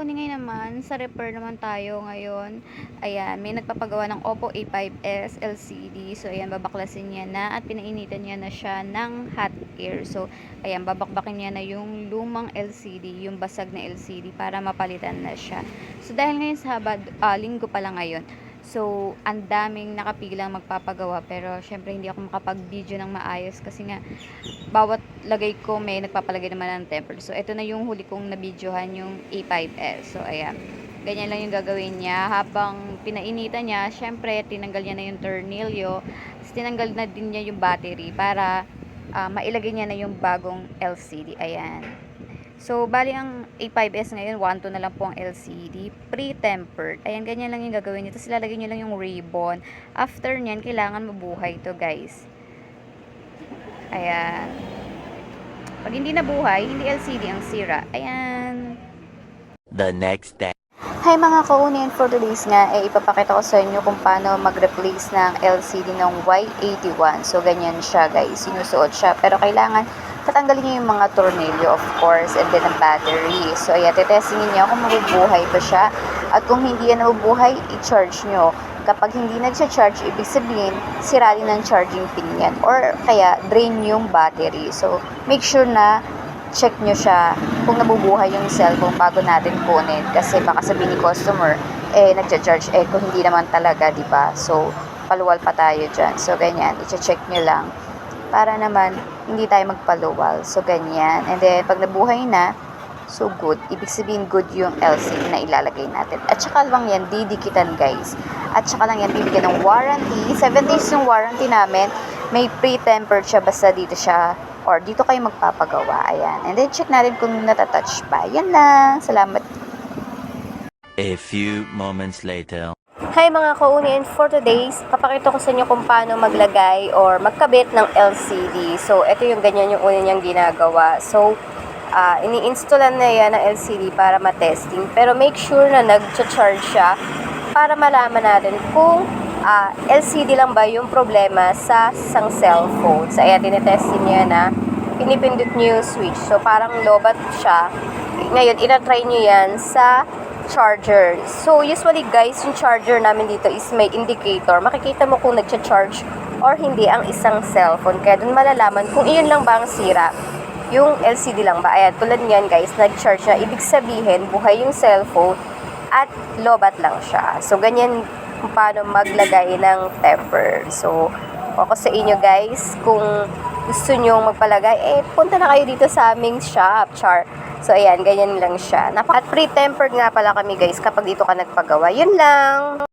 naman, sa repair naman tayo ngayon. Ayan, may nagpapagawa ng Oppo A5s LCD. So, ayan, babaklasin niya na at pinainitan niya na siya ng hot air. So, ayan, babakbakin niya na yung lumang LCD, yung basag na LCD para mapalitan na siya. So, dahil ngayon Sabado, ah, linggo pa lang ngayon. So, ang daming nakapilang magpapagawa pero syempre hindi ako makapag-video ng maayos kasi nga bawat lagay ko may nagpapalagay naman ng temper. So, ito na yung huli kong nabidyohan yung A5S. So, ayan. Ganyan lang yung gagawin niya. Habang pinainitan niya, syempre, tinanggal niya na yung tornilyo. Tapos, tinanggal na din niya yung battery para ah, mailagay niya na yung bagong LCD. Ayan. So, bali ang A5S ngayon, 1 to na lang po ang LCD. Pre-tempered. Ayan, ganyan lang yung gagawin niyo. Tapos, ilalagay niyo lang yung ribbon. After nyan, kailangan mabuhay to guys. Ayan. Pag hindi nabuhay, hindi LCD ang sira. Ayan. The next day. Hi mga kaunin, for today's nga, eh, ipapakita ko sa inyo kung paano mag-replace ng LCD ng Y81. So, ganyan siya guys, sinusuot siya. Pero kailangan tatanggalin niyo yung mga tornilyo, of course, and then ang battery. So, ayan, titestingin niyo kung mabubuhay pa siya. At kung hindi yan nabubuhay, i-charge nyo. Kapag hindi nag-charge, ibig sabihin, sira din ang charging pin yan. Or kaya, drain yung battery. So, make sure na check nyo siya kung nabubuhay yung cellphone bago natin kunin. Kasi baka sabihin ni customer, eh, nagcha-charge. Eh, kung hindi naman talaga, di ba? So, paluwal pa tayo dyan. So, ganyan. I-check nyo lang. Para naman, hindi tayo magpaluwal. So, ganyan. And then, pag nabuhay na, so good. Ibig sabihin, good yung LCD na ilalagay natin. At saka lang yan, didikitan guys. At saka lang yan, bibigyan ng warranty. 7 days yung warranty namin. May pre-tempered siya, basta dito siya or dito kayo magpapagawa. Ayan. And then, check natin kung natatouch pa. Yan lang. Salamat. A few moments later. Hi mga kaunian, for today's, papakita ko sa inyo kung paano maglagay or magkabit ng LCD. So, ito yung ganyan yung una niyang ginagawa. So, ah ini-installan na yan ng LCD para matesting. Pero make sure na nag-charge siya para malaman natin kung ah, LCD lang ba yung problema sa isang cellphone. So, ayan, tinetesting niya na pinipindot niyo yung switch. So, parang lobat siya. Ngayon, inatry niyo yan sa charger. So, usually guys, yung charger namin dito is may indicator. Makikita mo kung nagcha-charge or hindi ang isang cellphone. Kaya dun malalaman kung iyon lang ba ang sira. Yung LCD lang ba? Ayan, tulad niyan guys, nag-charge na. Ibig sabihin, buhay yung cellphone at lobat lang siya. So, ganyan kung paano maglagay ng temper. So, ako sa inyo guys, kung gusto nyo magpalagay, eh, punta na kayo dito sa aming shop, char. So, ayan, ganyan lang siya. At pre-tempered nga pala kami guys kapag dito ka nagpagawa. Yun lang.